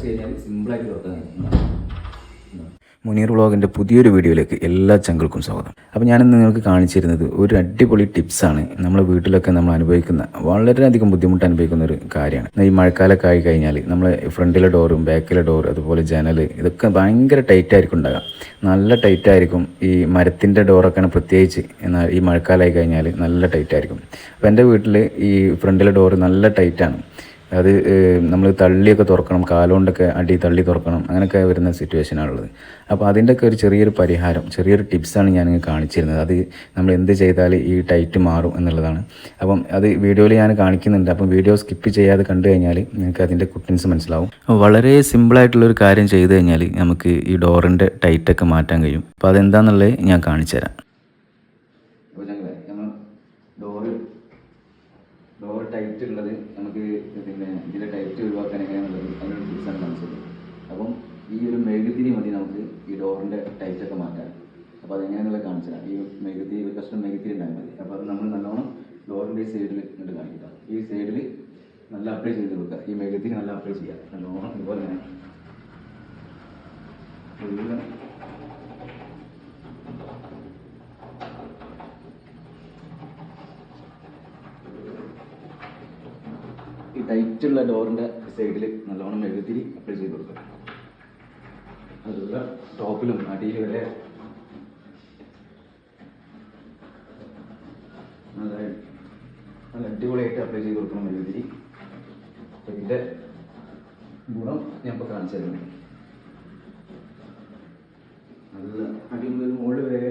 അടച്ചു കഴിഞ്ഞാൽ സിമ്പിളായിട്ട് തുറക്കാൻ മുനീർ വ്ളോഗിന്റെ പുതിയൊരു വീഡിയോയിലേക്ക് എല്ലാ ചങ്കൾക്കും സ്വാഗതം. അപ്പോൾ ഞാനിന്ന് നിങ്ങൾക്ക് കാണിച്ചിരുന്നത് ഒരു അടിപൊളി ടിപ്സാണ്. നമ്മളെ വീട്ടിലൊക്കെ നമ്മൾ അനുഭവിക്കുന്ന വളരെയധികം ബുദ്ധിമുട്ട് അനുഭവിക്കുന്ന ഒരു കാര്യമാണ്. ഈ മഴക്കാലമൊക്കെ ആയി കഴിഞ്ഞാൽ നമ്മളെ ഫ്രണ്ടിലെ ഡോറും ബാക്കിലെ ഡോർ അതുപോലെ ജനൽ ഇതൊക്കെ ഭയങ്കര ടൈറ്റ് ആയിരിക്കും ഉണ്ടാകുക നല്ല ടൈറ്റ് ആയിരിക്കും. ഈ മരത്തിന്റെ ഡോറൊക്കെയാണ് പ്രത്യേകിച്ച് എന്നാൽ ഈ മഴക്കാലമായി കഴിഞ്ഞാൽ നല്ല ടൈറ്റ് ആയിരിക്കും. അപ്പോൾ എന്റെ വീട്ടിൽ ഈ ഫ്രണ്ടിലെ ഡോറ് നല്ല ടൈറ്റാണ് അത് നമ്മൾ തള്ളിയൊക്കെ തുറക്കണം കാലുകൊണ്ടൊക്കെ അടി തള്ളി തുറക്കണം അങ്ങനെയൊക്കെ വരുന്ന സിറ്റുവേഷനാണുള്ളത്. അപ്പോൾ അതിന്റെയൊക്കെ ഒരു ചെറിയൊരു പരിഹാരം ചെറിയൊരു ടിപ്സാണ് ഞാൻ കാണിച്ചിരുന്നത്. അത് നമ്മൾ എന്ത് ചെയ്താൽ ഈ ടൈറ്റ് മാറും എന്നുള്ളതാണ്. അപ്പം അത് വീഡിയോയിൽ ഞാൻ കാണിക്കുന്നുണ്ട്. അപ്പം വീഡിയോ സ്കിപ്പ് ചെയ്യാതെ കണ്ടു കഴിഞ്ഞാൽ നിങ്ങൾക്ക് അതിന്റെ കുട്ടിൻസ് മനസ്സിലാവും. വളരെ സിമ്പിളായിട്ടുള്ളൊരു കാര്യം ചെയ്തു കഴിഞ്ഞാൽ നമുക്ക് ഈ ഡോറിന്റെ ടൈറ്റൊക്കെ മാറ്റാൻ കഴിയും. അപ്പോൾ അതെന്താണെന്നുള്ളത് ഞാൻ കാണിച്ചു തരാം അപ്പോൾ ഞങ്ങളെ നമ്മൾ ഡോറ് ടൈറ്റ് ഉള്ളത് നമുക്ക് പിന്നെ ഇതിലെ ടൈറ്റ് ഒഴിവാക്കാൻ എങ്ങനെയാണുള്ളത് അതിനൊരു ടിപ്സാണ് കാണിച്ചത്. അപ്പം ഈ ഒരു മെഴുകുതിരി മതി നമുക്ക് ഈ ഡോറിന്റെ ടൈറ്റൊക്കെ മാറ്റാൻ. അപ്പോൾ അതെങ്ങനെയാണെന്നുള്ള കാണിച്ചതാണ് ഈ മെഴുകുതിരി ഒരു കഷ്ണം മെഴുകുതിരി ഉണ്ടായാൽ മതി. അപ്പോൾ അത് നമ്മൾ നല്ലോണം ഡോറിന്റെ സൈഡിൽ ഇങ്ങോട്ട് കാണിക്കുക ഈ സൈഡിൽ നല്ല അപ്ലൈ ചെയ്ത് കൊടുക്കുക. ഈ മെഴുകുതിരി നല്ല അപ്ലൈ ചെയ്യുക നല്ലോണം ഇതുപോലെ തന്നെ ഈ ടൈറ്റുള്ള ഡോറിന്റെ സൈഡിൽ നല്ലോണം എഴുതിരി അപ്ലൈ ചെയ്ത് കൊടുക്കുക. അതുപോലെ ടോപ്പിലും അടിയിലും വരെ നല്ല അടിപൊളിയായിട്ട് അപ്ലൈ ചെയ്ത് കൊടുക്കണം എഴുതിരി ഇതിന്റെ ഗുണം ഞാൻ ഇപ്പോൾ കാണിച്ചു തരുന്നു നല്ല അടി മുതൽ മുകളിൽ വരെ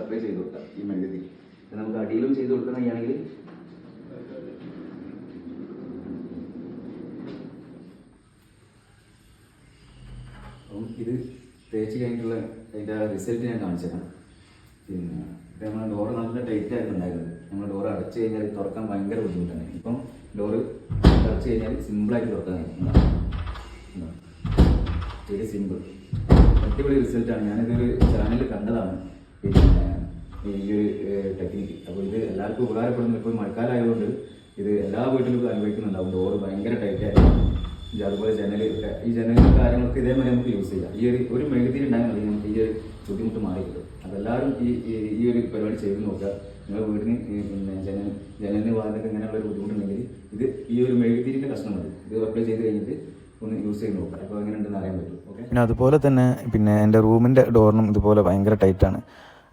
അപ്ലൈ ചെയ്ത് കൊടുക്കാം ഈ മെഴുകുതിരി. ഇത് നമുക്ക് അടിയിലും ചെയ്ത് കൊടുക്കണമെങ്കിൽ അപ്പം ഇത് തേച്ച് കഴിഞ്ഞിട്ടുള്ള അതിന്റെ റിസൾട്ട് ഞാൻ കാണിച്ചു തരാം പിന്നെ നമ്മുടെ ഡോറ് നല്ല ടൈറ്റ് ആയിരുന്നു ഉണ്ടായിരുന്നത് നമ്മൾ ഡോറ് അടച്ചു കഴിഞ്ഞാൽ തുറക്കാൻ ഭയങ്കര ബുദ്ധിമുട്ടാണ്. ഇപ്പം ഡോറ് അടച്ചു കഴിഞ്ഞാൽ സിമ്പിളായിട്ട് തുറക്കാൻ. വെരി സിമ്പിൾ അടിപൊളി റിസൾട്ടാണ് ഞാനിതൊരു ചാനലിൽ കണ്ടതാണ്. പിന്നെ ഈ ഒരു ടെക്നിക്ക് അപ്പോൾ ഇത് എല്ലാവർക്കും ഉപകാരപ്പെടുന്നു. ഇപ്പോൾ മഴക്കാലമായതുകൊണ്ട് ഇത് എല്ലാ വീട്ടിലും അനുഭവിക്കുന്നുണ്ടാവും ഡോറ് ഭയങ്കര ടൈറ്റായിരുന്നു അതുപോലെ ജനൽ ഈ ജനൽ കാര്യങ്ങളൊക്കെ ഇതേമാതിരി നമുക്ക് യൂസ് ചെയ്യാം. ഈ ഒരു ഒരു മെഴുതി ഉണ്ടായാൽ മതി നമുക്ക് ഈ ഒരു ബുദ്ധിമുട്ട് മാറി അതെല്ലാവരും ഈ ഈ- ഒരു പരിപാടി ചെയ്ത് നോക്കുക. നിങ്ങളുടെ വീടിന് പിന്നെ ജനൽ ജനലിന് വാതിലൊക്കെ ഇങ്ങനെയുള്ള ഒരു ബുദ്ധിമുട്ടുണ്ടെങ്കിൽ ഇത് ഈ ഒരു മെഴുകുതിരിന്റെ കഷ്ണം മതി. ഇത് അപ്ലൈ ചെയ്ത് കഴിഞ്ഞിട്ട് ഒന്ന് യൂസ് ചെയ്ത് നോക്കുക. അപ്പോൾ എങ്ങനെയുണ്ടെന്ന് അറിയാൻ പറ്റും. ഓക്കെ പിന്നെ അതുപോലെ തന്നെ പിന്നെ എന്റെ റൂമിന്റെ ഡോറിനും ഇതുപോലെ ഭയങ്കര ടൈറ്റാണ്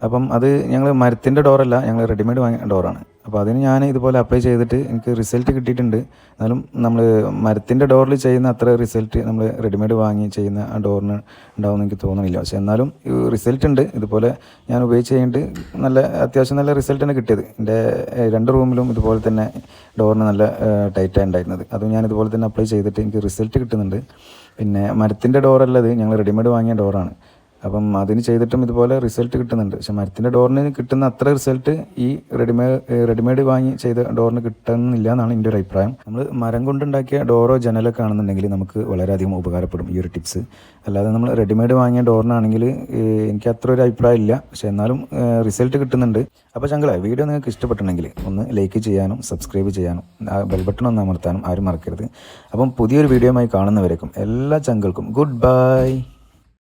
അപ്പം അത് ഞങ്ങൾ മരത്തിന്റെ ഡോറല്ല ഞങ്ങൾ റെഡിമെയ്ഡ് വാങ്ങിയ ഡോറാണ്. അപ്പോൾ അതിന് ഞാൻ ഇതുപോലെ അപ്ലൈ ചെയ്തിട്ട് എനിക്ക് റിസൾട്ട് കിട്ടിയിട്ടുണ്ട്. എന്നാലും നമ്മൾ മരത്തിന്റെ ഡോറിൽ ചെയ്യുന്ന അത്ര റിസൾട്ട് നമ്മൾ റെഡിമെയ്ഡ് വാങ്ങി ചെയ്യുന്ന ആ ഡോറിന് ഉണ്ടാവുമെന്ന് എനിക്ക് തോന്നുന്നില്ല. പക്ഷേ എന്നാലും റിസൾട്ട് ഉണ്ട്. ഇതുപോലെ ഞാൻ ഉപയോഗിച്ച് കഴിഞ്ഞിട്ട് നല്ല അത്യാവശ്യം നല്ല റിസൾട്ടാണ് കിട്ടിയത്. എന്റെ രണ്ട് റൂമിലും ഇതുപോലെ തന്നെ ഡോറിന് നല്ല ടൈറ്റായി ഉണ്ടായിരുന്നത്. അതും ഞാൻ ഇതുപോലെ തന്നെ അപ്ലൈ ചെയ്തിട്ട് എനിക്ക് റിസൾട്ട് കിട്ടുന്നുണ്ട്. പിന്നെ മരത്തിന്റെ ഡോറല്ലത് ഞങ്ങൾ റെഡിമെയ്ഡ് വാങ്ങിയ ഡോറാണ് അപ്പം അതിന് ചെയ്തിട്ടും ഇതുപോലെ റിസൾട്ട് കിട്ടുന്നുണ്ട്. പക്ഷെ മരത്തിന്റെ ഡോറിന് കിട്ടുന്ന അത്ര റിസൾട്ട് ഈ റെഡിമേഡ് റെഡിമേഡ് വാങ്ങി ചെയ്ത ഡോറിന് കിട്ടുന്നില്ല എന്നാണ് എന്റെ ഒരു അഭിപ്രായം. നമ്മൾ മരം കൊണ്ടുണ്ടാക്കിയ ഡോറോ ജനലൊക്കെ ആണെന്നുണ്ടെങ്കിൽ നമുക്ക് വളരെയധികം ഉപകാരപ്പെടും ഈ ഒരു ടിപ്സ് അല്ലാതെ നമ്മൾ റെഡിമേഡ് വാങ്ങിയ ഡോറിനാണെങ്കിൽ എനിക്ക് അത്ര ഒരു അഭിപ്രായം ഇല്ല. പക്ഷെ എന്നാലും റിസൾട്ട് കിട്ടുന്നുണ്ട്. അപ്പോൾ ചങ്കളെ വീഡിയോ നിങ്ങൾക്ക് ഇഷ്ടപ്പെട്ടുണ്ടെങ്കിൽ ഒന്ന് ലൈക്ക് ചെയ്യാനും സബ്സ്ക്രൈബ് ചെയ്യാനും ആ ബെൽ ബട്ടൺ ഒന്ന് അമർത്താനും ആരും മറക്കരുത്. അപ്പം പുതിയൊരു വീഡിയോയുമായി കാണുന്നവരേക്കും എല്ലാ ചങ്കൾക്കും ഗുഡ് ബൈ